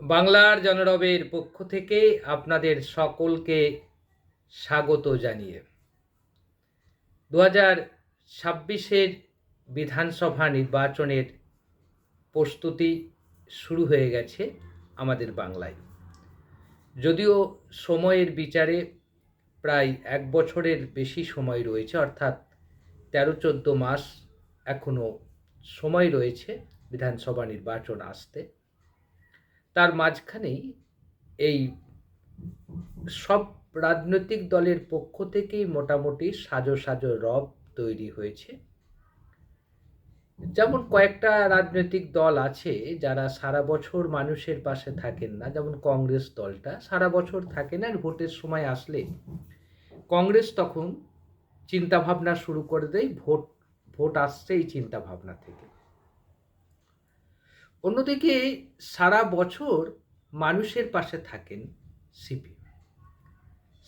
বাংলার জনরবের পক্ষ থেকে আপনাদের সকলকে স্বাগত জানিয়ে। দু হাজার ছাব্বিশের বিধানসভা নির্বাচনের প্রস্তুতি শুরু হয়ে গেছে আমাদের বাংলায়। যদিও সময়ের বিচারে প্রায় এক বছরের বেশি সময় রয়েছে, অর্থাৎ তেরো চোদ্দ মাস এখনও সময় রয়েছে বিধানসভা নির্বাচন আসতে। তার মাঝখানেই এই সব রাজনৈতিক দলের পক্ষ থেকেই মোটামুটি সাজো সাজো রব তৈরি হয়েছে। যেমন কয়েকটা রাজনৈতিক দল আছে যারা সারা বছর মানুষের পাশে থাকেন না, যেমন কংগ্রেস দলটা সারা বছর থাকে না, আর ভোটের সময় আসলে কংগ্রেস তখন চিন্তা ভাবনা শুরু করে দেয়, ভোট ভোট আসছে এই চিন্তা ভাবনা থেকে। অন্যদিকে সারা বছর মানুষের পাশে থাকেন সিপিএম।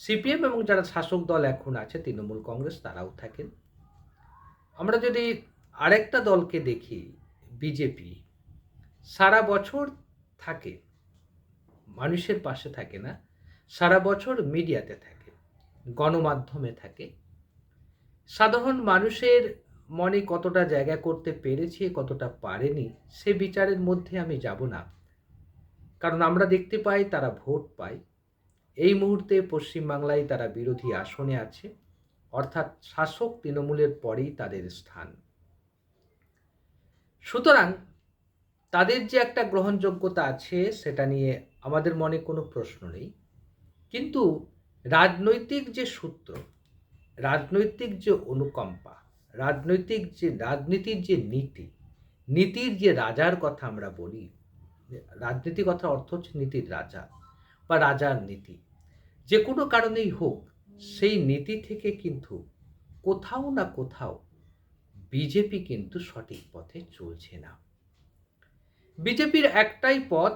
সিপিএম এবং যারা শাসক দল এখন আছে, তৃণমূল কংগ্রেস, তারাও থাকেন। আমরা যদি আরেকটা দলকে দেখি, বিজেপি, সারা বছর থাকে, মানুষের পাশে থাকে না, সারা বছর মিডিয়াতে থাকে, গণমাধ্যমে থাকে। সাধারণ মানুষের মনে কতটা জায়গা করতে পেরেছি, কতটা পারেনি, সে বিচারের মধ্যে আমি যাব না। কারণ আমরা দেখতে পাই, তারা ভোট পায়। এই মুহূর্তে পশ্চিমবাংলায় তারা বিরোধী আসনে আছে, অর্থাৎ শাসক তৃণমূলের পরেই তাদের স্থান। সুতরাং তাদের যে একটা গ্রহণযোগ্যতা আছে, সেটা নিয়ে আমাদের মনে কোনো প্রশ্ন নেই। কিন্তু রাজনৈতিক যে সূত্র, রাজনৈতিক যে অনুকম্পা রাজনৈতিক যে, রাজনীতির যে নীতি, নীতির যে রাজার কথা আমরা বলি রাজনীতি কথা অর্থ হচ্ছে নীতির রাজা বা রাজার নীতি। যে কোনো কারণেই হোক, সেই নীতি থেকে কিন্তু কোথাও না কোথাও বিজেপি কিন্তু সঠিক পথে চলছে না। বিজেপির একটাই পথ,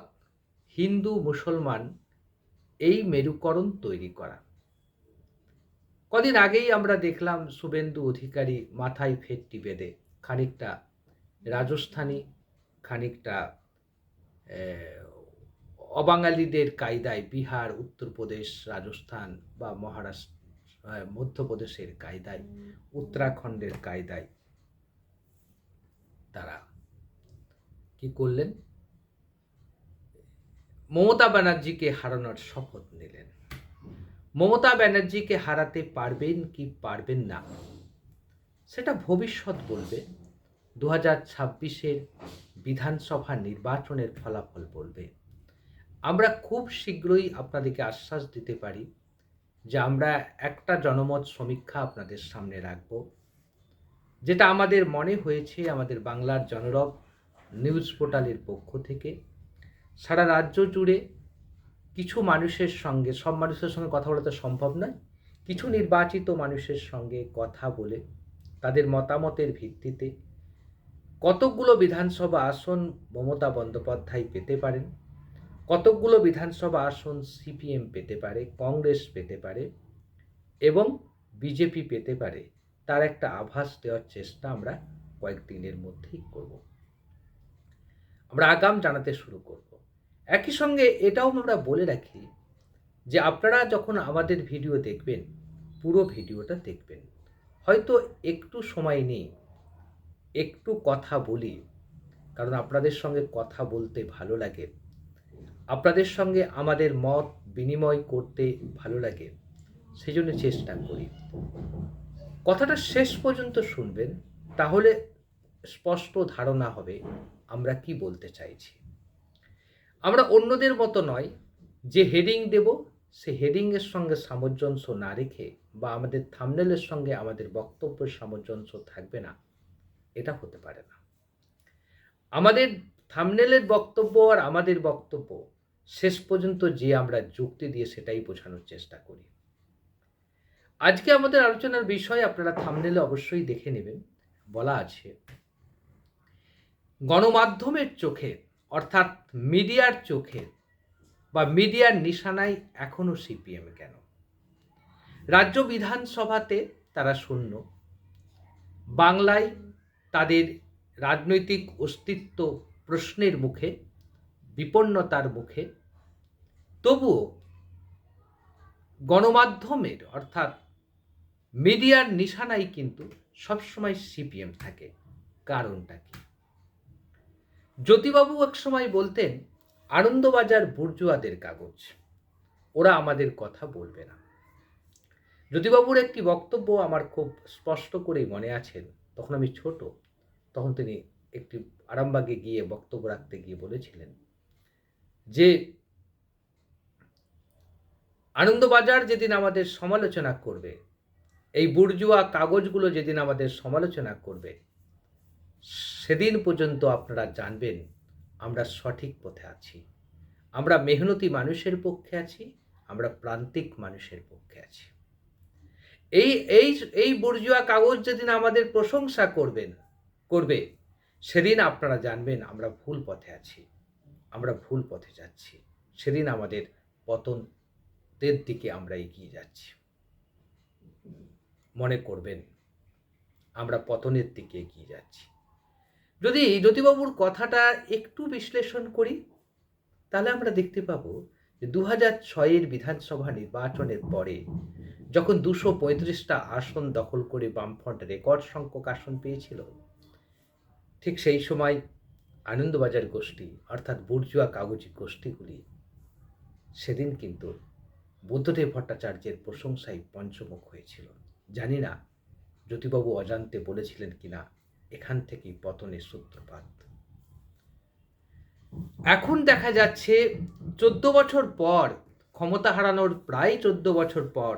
হিন্দু, মুসলমান এই মেরুকরণ তৈরি করা। কদিন আগেই আমরা দেখলাম শুভেন্দু অধিকারী মাথায় ফেটটি বেঁধে খানিকটা রাজস্থানী, খানিকটা অবাঙালিদের কায়দায় বিহার, উত্তরপ্রদেশ, রাজস্থান বা মহারাষ্ট্র মধ্যপ্রদেশের কায়দায়, উত্তরাখণ্ডের কায়দায় তারা কি করলেন? মমতা ব্যানার্জিকে হারানোর শপথ নিলেন। মমতা ব্যানার্জিকে হারাতে পারবেন কি পারবেন না, সেটা ভবিষ্যৎ বলবে। দু হাজার ছাব্বিশের বিধানসভা নির্বাচনের ফলাফল বলবে। আমরা খুব শীঘ্রই আপনাদেরকে আশ্বাস দিতে পারি যে আমরা একটা জনমত সমীক্ষা আপনাদের সামনে রাখব, যেটা আমাদের মনে হয়েছে আমাদের বাংলার জনরব নিউজ পোর্টালের পক্ষ থেকে। সারা রাজ্য জুড়ে কিছু মানুষের সঙ্গে, সব মানুষের সঙ্গে কথা বলা তো সম্ভব নয়। কিছু নির্বাচিত মানুষের সঙ্গে কথা বলে, তাদের মতামতের ভিত্তিতে কতকগুলো বিধানসভা আসন মমতা বন্দ্যোপাধ্যায় পেতে পারেন, কতকগুলো বিধানসভা আসন সিপিএম পেতে পারে, কংগ্রেস পেতে পারে এবং বিজেপি পেতে পারে, তার একটা আভাস দেওয়ার চেষ্টা আমরা কয়েকদিনের মধ্যেই করব। আমরা আগাম জানাতে শুরু করব। একই সঙ্গে এটাও আমরা বলে রাখি যে আপনারা যখন আমাদের ভিডিও দেখবেন, পুরো ভিডিওটা দেখবেন। হয়তো একটু সময় নেই একটু কথা বলি, কারণ আপনাদের সঙ্গে কথা বলতে ভালো লাগে। আপনাদের সঙ্গে আমাদের মত বিনিময় করতে ভালো লাগে। সেই জন্য চেষ্টা করি। কথাটা শেষ পর্যন্ত শুনবেন, তাহলে স্পষ্ট ধারণা হবে আমরা কি বলতে চাইছি। আমরা অন্যদের মতো নয়, যে হেডিং দেব, সে হেডিংয়ের সঙ্গে সামঞ্জস্য না রেখে বা আমাদের থামনেলের সঙ্গে আমাদের বক্তব্যের সামঞ্জস্য থাকবে না। এটা হতে পারে না। আমাদের থামনেলের বক্তব্য আর আমাদের বক্তব্য শেষ পর্যন্ত যে আমরা যুক্তি দিয়ে সেটাই বোঝানোর চেষ্টা করি। আজকে আমাদের আলোচনার বিষয় আপনারা থামনেলে অবশ্যই দেখে নেবেন। বলা আছে, গণমাধ্যমের চোখে অর্থাৎ মিডিয়ার চোখে বা মিডিয়ার নিশানায় এখনও সিপিএম কেন? রাজ্য বিধানসভাতে তারা শূন্য। বাংলায় তাদের রাজনৈতিক অস্তিত্ব প্রশ্নের মুখে, বিপন্নতার মুখে। তবুও গণমাধ্যমের অর্থাৎ মিডিয়ার নিশানায় কিন্তু সবসময় সিপিএম থাকে। কারণটা কি? জ্যোতিবাবু এক সময় বলতেন, আনন্দবাজার বুর্জুয়াদের কাগজ। ওরা আমাদের কথা বলবে না। জ্যোতিবাবুর একটি বক্তব্য আমার খুব স্পষ্ট করেই মনে আছেন। তখন আমি ছোট, তখন তিনি একটি আরামবাগে গিয়ে বক্তব্য রাখতে গিয়ে বলেছিলেন যে, আনন্দবাজার যেদিন আমাদের সমালোচনা করবে, এই বুর্জুয়া কাগজগুলো যেদিন আমাদের সমালোচনা করবে সেদিন পর্যন্ত আপনারা জানবেন আমরা সঠিক পথে আছি। আমরা মেহনতি মানুষের পক্ষে আছি, আমরা প্রান্তিক মানুষের পক্ষে আছি। এই এই এই বর্জুয়া কাগজ যেদিন আমাদের প্রশংসা করবেন, করবে, সেদিন আপনারা জানবেন আমরা ভুল পথে আছি, আমরা ভুল পথে যাচ্ছি। সেদিন আমাদের পতনের দিকে আমরা এগিয়ে যাচ্ছি। মনে করবেন, আমরা পতনের দিকে এগিয়ে যাচ্ছি। যদি জ্যোতিবাবুর কথাটা একটু বিশ্লেষণ করি, তাহলে আমরা দেখতে পাবো যে দু হাজার ছয়ের বিধানসভা নির্বাচনের পরে যখন দুশো পঁয়ত্রিশটা আসন দখল করে বামফ্রন্ট রেকর্ড সংখ্যক আসন পেয়েছিল, ঠিক সেই সময় আনন্দবাজার গোষ্ঠী, অর্থাৎ বুর্জুয়া কাগজি গোষ্ঠীগুলি, সেদিন কিন্তু বুদ্ধদেব ভট্টাচার্যের প্রশংসায় পঞ্চমুখ হয়েছিল। জানি না জ্যোতিবাবু অজান্তে বলেছিলেন কিনা এখান থেকেই পতনের সূত্রপাত। এখন দেখা যাচ্ছে চোদ্দ বছর পর, ক্ষমতা হারানোর প্রায় চোদ্দ বছর পর,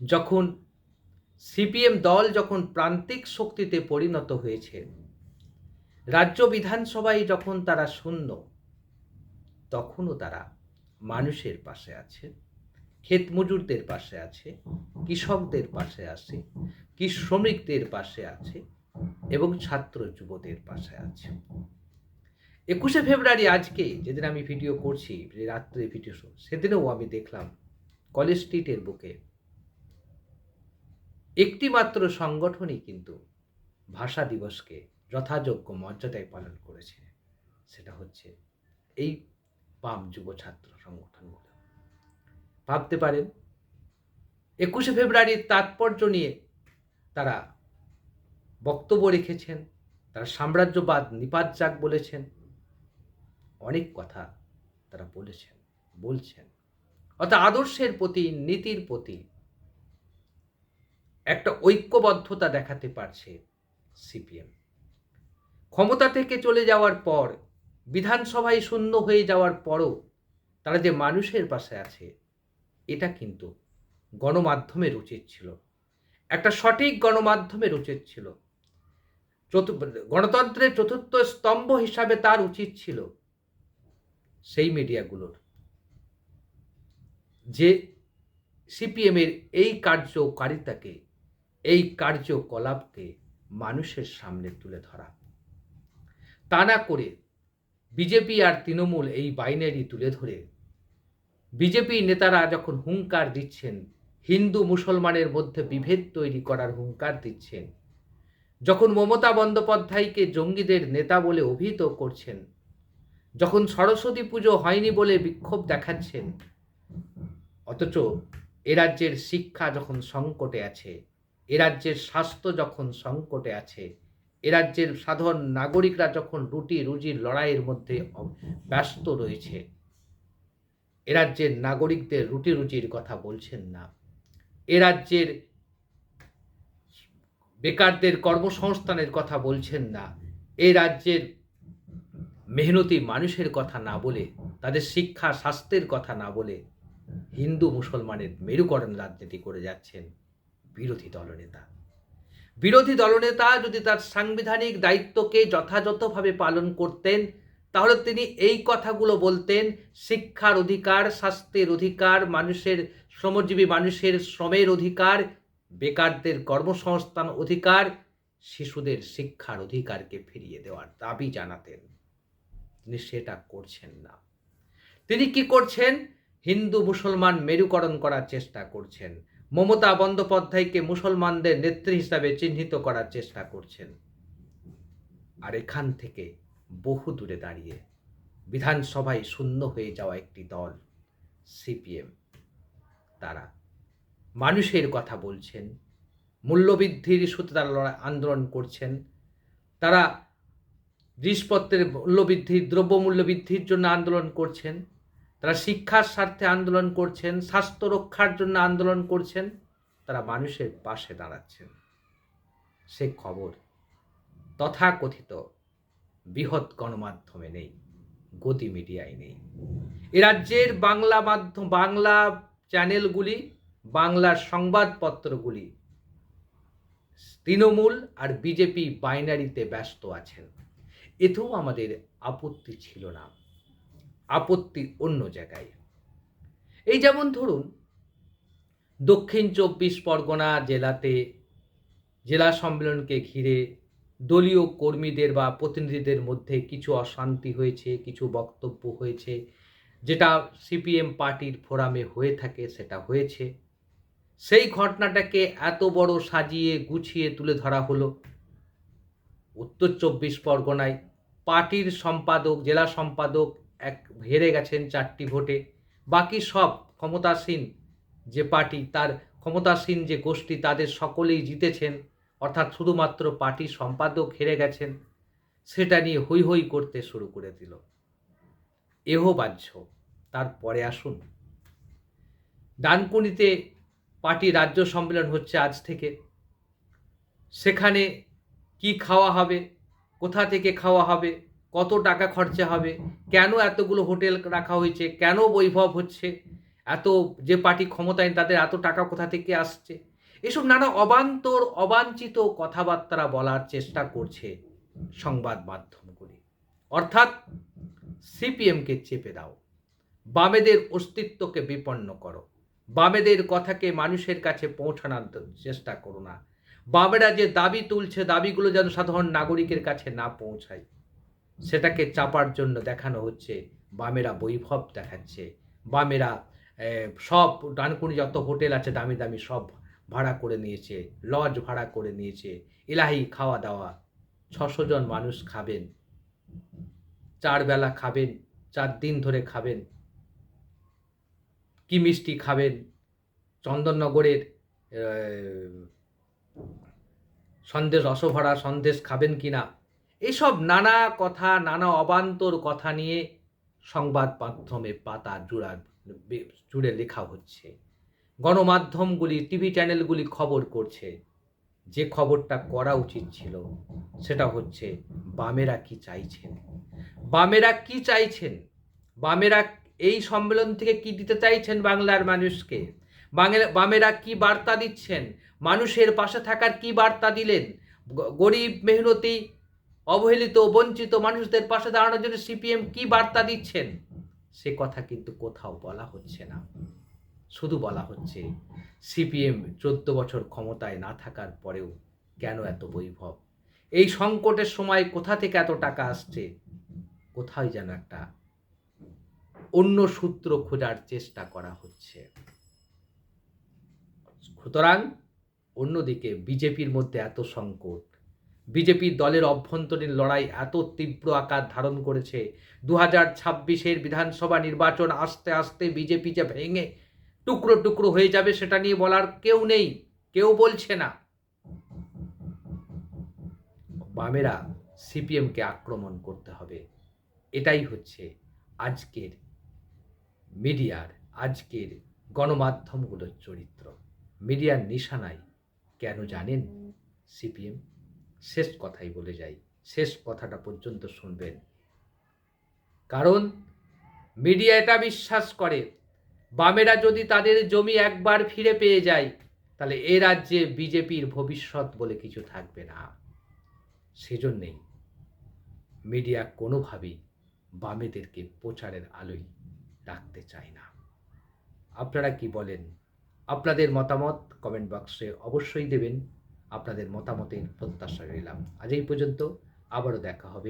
যখন সিপিএম দল যখন প্রান্তিক শক্তিতে পরিণত হয়েছে, রাজ্য বিধানসভায় যখন তারা শূন্য, তখনও তারা মানুষের পাশে আছে। ক্ষেত মজুরদের পাশে আছে, কৃষকদের পাশে আছে কি শ্রমিকদের পাশে আছে এবং ছাত্র যুবদের পাশে আছে। একুশে ফেব্রুয়ারি আজকে যেদিন আমি ভিডিও করছি, যে রাত্রে ভিডিও শো সেদিনেও আমি দেখলাম কলেজ স্ট্রিটের বুকে একটি মাত্র সংগঠনই কিন্তু ভাষা দিবসকে যথাযোগ্য মর্যাদায় পালন করেছে। সেটা হচ্ছে এই বাম যুব ছাত্র সংগঠনগুলো। ভাবতে পারেন। একুশে ফেব্রুয়ারির তাৎপর্য নিয়ে তারা বক্তব্য রেখেছেন, তারা সাম্রাজ্যবাদ নিপাত যাক বলেছেন, অনেক কথা তারা বলেছেন, বলছেন। অর্থাৎ আদর্শের প্রতি, নীতির প্রতি একটা ঐক্যবদ্ধতা দেখাতে পারছে সিপিএম। ক্ষমতা থেকে চলে যাওয়ার পর, বিধানসভায় শূন্য হয়ে যাওয়ার পরও তারা যে মানুষের পাশে আছে এটা কিন্তু গণমাধ্যমের উচিত ছিল। একটা সঠিক গণমাধ্যমের উচিত ছিল। গণতন্ত্রের চতুর্থ স্তম্ভ হিসাবে তার উচিত ছিল সেই মিডিয়াগুলোর। যে সিপিএমের এই কার্যকারিতাকে, এই কার্যকলাপকে মানুষের সামনে তুলে ধরা। তা না করে বিজেপি আর তৃণমূল এই বাইনারি তুলে ধরে বিজেপি নেতারা যখন হুঙ্কার দিচ্ছেন, হিন্দু মুসলমানের মধ্যে বিভেদ তৈরি করার হুঙ্কার দিচ্ছেন, যখন মমতা বন্দ্যোপাধ্যায়কে জঙ্গিদের নেতা বলে অভিহিত করছেন, যখন সরস্বতী পুজো হয়নি বলে বিক্ষোভ দেখাচ্ছেন, অথচ এ রাজ্যের শিক্ষা যখন সংকটে আছে, এ রাজ্যের স্বাস্থ্য যখন সংকটে আছে, এ রাজ্যের সাধারণ নাগরিকরা যখন রুটি রুজির লড়াইয়ের মধ্যে ব্যস্ত রয়েছে এ রাজ্যের নাগরিকদের রুটি রুজির কথা বলছেন না। এ রাজ্যের বেকারদের কর্মসংস্থানের কথা বলছেন না। এ রাজ্যের মেহনতি মানুষের কথা না বলে, তাদের শিক্ষা, স্বাস্থ্যের কথা না বলে হিন্দু মুসলমানের মেরুকরণ রাজনীতি করে যাচ্ছেন বিরোধী দলনেতা। বিরোধী দলনেতা যদি তার সাংবিধানিক দায়িত্বকে যথাযথভাবে পালন করতেন তাহলে তিনি এই কথাগুলো বলতেন, শিক্ষার অধিকার স্বাস্থ্যের অধিকার, মানুষের শ্রমজীবী মানুষের শ্রমের অধিকার, বেকারদের কর্মসংস্থান অধিকার, শিশুদের শিক্ষার অধিকারকে ফিরিয়ে দেওয়ার দাবি জানাতেন। তিনি সেটা করছেন না। তিনি কি করছেন? হিন্দু মুসলমান মেরুকরণ করার চেষ্টা করছেন। মমতা বন্দ্যোপাধ্যায়কে মুসলমানদের নেত্রী হিসাবে চিহ্নিত করার চেষ্টা করছেন। আর এখান থেকে বহু দূরে দাঁড়িয়ে বিধানসভায় শূন্য হয়ে যাওয়া একটি দল, সিপিএম। তারা মানুষের কথা বলছেন, মূল্যবৃদ্ধির ইস্যুতে তারা লড়াই আন্দোলন করছেন। তারা জিনিসপত্রের মূল্যবৃদ্ধির দ্রব্যমূল্য বৃদ্ধির জন্য আন্দোলন করছেন। তারা শিক্ষার স্বার্থে আন্দোলন করছেন, স্বাস্থ্য রক্ষার জন্য আন্দোলন করছেন। তারা মানুষের পাশে দাঁড়াচ্ছেন। সে খবর তথাকথিত বৃহৎ গণমাধ্যমে নেই, গতি মিডিয়ায় নেই। এ রাজ্যের বাংলা মাধ্যম, বাংলা চ্যানেলগুলি, বাংলার সংবাদপত্রগুলি তৃণমূল আর বিজেপি বাইনারিতে ব্যস্ত আছেন। এতেও আমাদের আপত্তি ছিল না। আপত্তি অন্য জায়গায়। এই যেমন ধরুন, দক্ষিণ চব্বিশ পরগনা জেলাতে জেলা সম্মেলনকে ঘিরে দলীয় কর্মীদের বা প্রতিনিধিদের মধ্যে কিছু অশান্তি হয়েছে, কিছু বক্তব্য হয়েছে, যেটা সিপিএম পার্টির ফোরামে হয়ে থাকে, সেটা হয়েছে। সেই ঘটনাটাকে এত বড় সাজিয়ে গুছিয়ে তুলে ধরা হলো। উত্তর চব্বিশ পরগনায় পার্টির সম্পাদক, জেলা সম্পাদক এক হেরে গেছেন চারটি ভোটে। বাকি সব ক্ষমতাসীন যে পার্টি, তার ক্ষমতাসীন যে গোষ্ঠী, তাদের সকলেই জিতেছেন। অর্থাৎ শুধুমাত্র পার্টি সম্পাদক হেরে গেছেন, সেটা নিয়ে হৈ হৈ করতে শুরু করে দিল। এহ বাহ্য, তারপরে আসুন। ডানকুনিতে পার্টি রাজ্য সম্মেলন হচ্ছে আজ থেকে। সেখানে কি খাওয়া হবে, কোথা থেকে খাওয়া হবে, কত টাকা খরচা হবে, কেন এতগুলো হোটেল রাখা হয়েছে, কেন বৈভব হচ্ছে, এত যে পার্টি ক্ষমতায় তাদের এত টাকা কোথা থেকে আসছে? এসব নানা অবান্তর, অবাঞ্ছিত কথাবার্তা বলার চেষ্টা করছে সংবাদ মাধ্যমগুলি। অর্থাৎ সিপিএমকে চেপে দাও। বামেদের অস্তিত্বকে বিপন্ন করো। বামেদের কথাকে মানুষের কাছে পৌঁছানোর চেষ্টা করো না। বামেরা যে দাবি তুলছে, দাবিগুলো যেন সাধারণ নাগরিকের কাছে না পৌঁছায়, সেটাকে চাপার জন্য দেখানো হচ্ছে, বামেরা বৈভব দেখাচ্ছে। বামেরা সব ডানকুনি যত হোটেল আছে, দামি দামি সব ভাড়া করে নিয়েছে, লজ ভাড়া করে নিয়েছে, ইলাহি খাওয়া দাওয়া। ছশো জন মানুষ খাবেন, চার বেলা খাবেন, চার দিন ধরে খাবেন। কি মিষ্টি খাবেন? চন্দননগরের সন্দেশ রসভরা সন্দেশ খাবেন কি না? এসব নানা কথা, নানা অবান্তর কথা নিয়ে সংবাদ মাধ্যমে পাতা জুড়া, জুড়ে লেখা হচ্ছে। গণমাধ্যমগুলি, টিভি চ্যানেলগুলি খবর করছে। যে খবরটা করা উচিত ছিল, সেটা হচ্ছে, বামেরা কি চাইছেন? বামেরা কি চাইছেন? বামেরা এই সম্মেলন থেকে কি দিতে চাইছেন বাংলার মানুষকে? বামেরা কি বার্তা দিচ্ছেন? মানুষের পাশে থাকার কি বার্তা দিলেন? গরিব, মেহনতি, অবহেলিত, বঞ্চিত মানুষদের পাশে দাঁড়ানোর জন্য সিপিএম কি বার্তা দিচ্ছেন? সে কথা কিন্তু কোথাও বলা হচ্ছে না। শুধু বলা হচ্ছে, সিপিএম চোদ্দ বছর ক্ষমতায় না থাকার পরেও কেন এত বৈভব? এই সংকটের সময় কোথা থেকে এত টাকা আসছে? কোথায় যেন একটা অন্য সূত্র খোঁজার চেষ্টা করা হচ্ছে। সুতরাং অন্যদিকে বিজেপির মধ্যে এত সংকট বিজেপির দলের অভ্যন্তরীণ লড়াই এত তীব্র আকার ধারণ করেছে দু হাজার ছাব্বিশের বিধানসভা নির্বাচন আস্তে আস্তে বিজেপি যে ভেঙে টুকরো টুকরো হয়ে যাবে সেটা নিয়ে বলার কেউ নেই, কেউ বলছে না। বামেরা সিপিএমকে আক্রমণ করতে হবে, এটাই হচ্ছে আজকের মিডিয়ার, আজকের গণমাধ্যমগুলোর চরিত্র। মিডিয়ার নিশানায় কেন জানেন সিপিএম? শেষ কথাই বলে যাই, শেষ কথাটা পর্যন্ত শুনবেন। কারণ মিডিয়া এটা বিশ্বাস করে বামেরা যদি তাদের জমি একবার ফিরে পেয়ে যায়, তাহলে এ রাজ্যে বিজেপির ভবিষ্যৎ বলে কিছু থাকবে না। সেজন্যেই মিডিয়া কোনোভাবেই বামেদেরকে প্রচারের আলোয় রাখতে চায় না। আপনারা কি বলেন? আপনাদের মতামত কমেন্ট বক্সে অবশ্যই দেবেন। আপনাদের মতামতের প্রত্যাশা রইলাম। আজ এই পর্যন্ত, আবারও দেখা হবে।